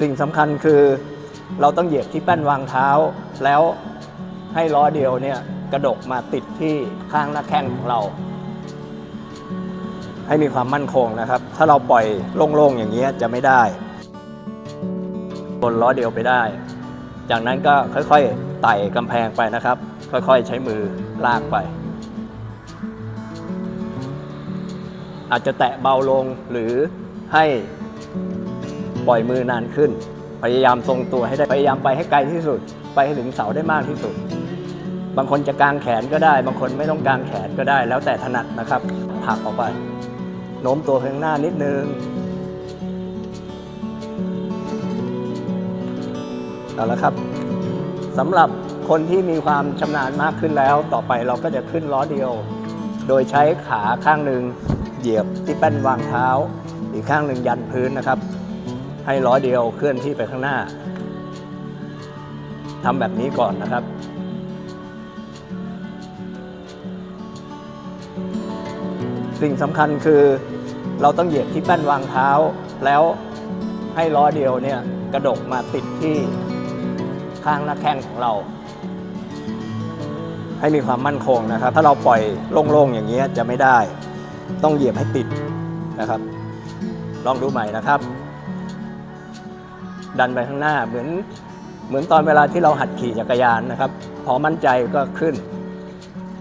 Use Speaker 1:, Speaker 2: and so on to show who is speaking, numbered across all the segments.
Speaker 1: สิ่งสำคัญคือเราต้องเหยียบที่แป้นวางเท้า แล้วให้ล้อเดียวเนี่ยกระดกมาติดที่ข้างหน้าแข้งของเรา ให้มีความมั่นคงนะครับ ถ้าเราปล่อยโล่งๆอย่างนี้จะไม่ได้ บนล้อเดียวไปได้ จากนั้นก็ค่อยๆไต่กำแพงไปนะครับ ค่อยๆใช้มือลากไป อาจจะแตะเบาลงหรือให้ ปล่อยมือนานขึ้น พยายามทรงตัวให้ได้พยายามไปให้ไกลที่สุด ไปให้ถึงเสาได้มากที่สุด บางคนจะกางแขนก็ได้ บางคนไม่ต้องกางแขนก็ได้ แล้วแต่ถนัดนะครับผักออกไปโน้มตัวไปข้างหน้านิดนึงเอาละครับสำหรับคนที่มีความชำนาญมากขึ้นแล้ว ต่อไปเราก็จะขึ้นล้อเดียว โดยใช้ขาข้างหนึ่งเหยียบที่แป้นวางเท้า อีกข้างหนึ่งยันพื้นนะครับ ให้ล้อเดียวเคลื่อนที่ไปข้างหน้าทำแบบนี้ก่อนนะครับ สิ่งสำคัญคือเราต้องเหยียบที่แป้นวางเท้า แล้วให้ล้อเดียวเนี่ยกระดกมาติดที่ข้างหน้าแข้งของเรา ให้มีความมั่นคงนะครับ ถ้าเราปล่อยโล่งๆอย่างนี้จะไม่ได้ ต้องเหยียบให้ติดนะครับ ลองดูใหม่นะครับ ดันไปข้างหน้า เหมือนเหมือนตอนเวลาที่เราหัดขี่จักรยานนะครับ พอมั่นใจก็ขึ้น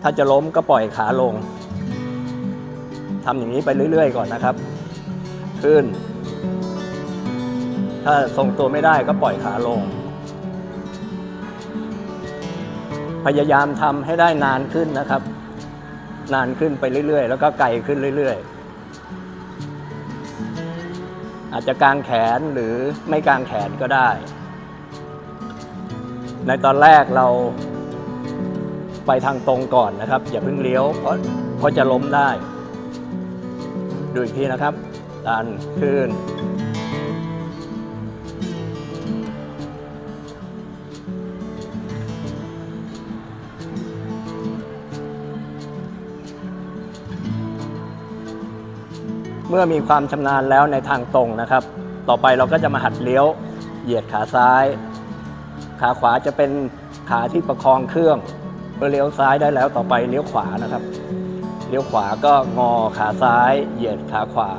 Speaker 1: ถ้าจะล้มก็ปล่อยขาลงทำอย่างนี้ไปเรื่อย ๆ ก่อนนะครับ ขึ้น ถ้าทรงตัวไม่ได้ก็ปล่อยขาลง พยายามทำให้ได้นานขึ้นนะครับ นานขึ้นไปเรื่อย ๆ แล้วก็ไกลขึ้นเรื่อย ๆ อาจจะกางแขนหรือไม่กางแขนก็ได้ ในตอนแรกเราไปทางตรงก่อนนะครับ อย่าเพิ่งเลี้ยวเพราะเพราะจะล้มได้ ดูอีกทีนะครับดันขึ้น เมื่อมีความชำนาญแล้วในทางตรงนะครับ ต่อไปเราก็จะมาหัดเลี้ยว เหยียดขาซ้าย ขาขวาจะเป็นขาที่ประคองเครื่องเมื่อเลี้ยวซ้ายได้แล้วต่อไปเลี้ยวขวานะครับ เลี้ยวขวาก็งอขาซ้าย เหยียดขาขวา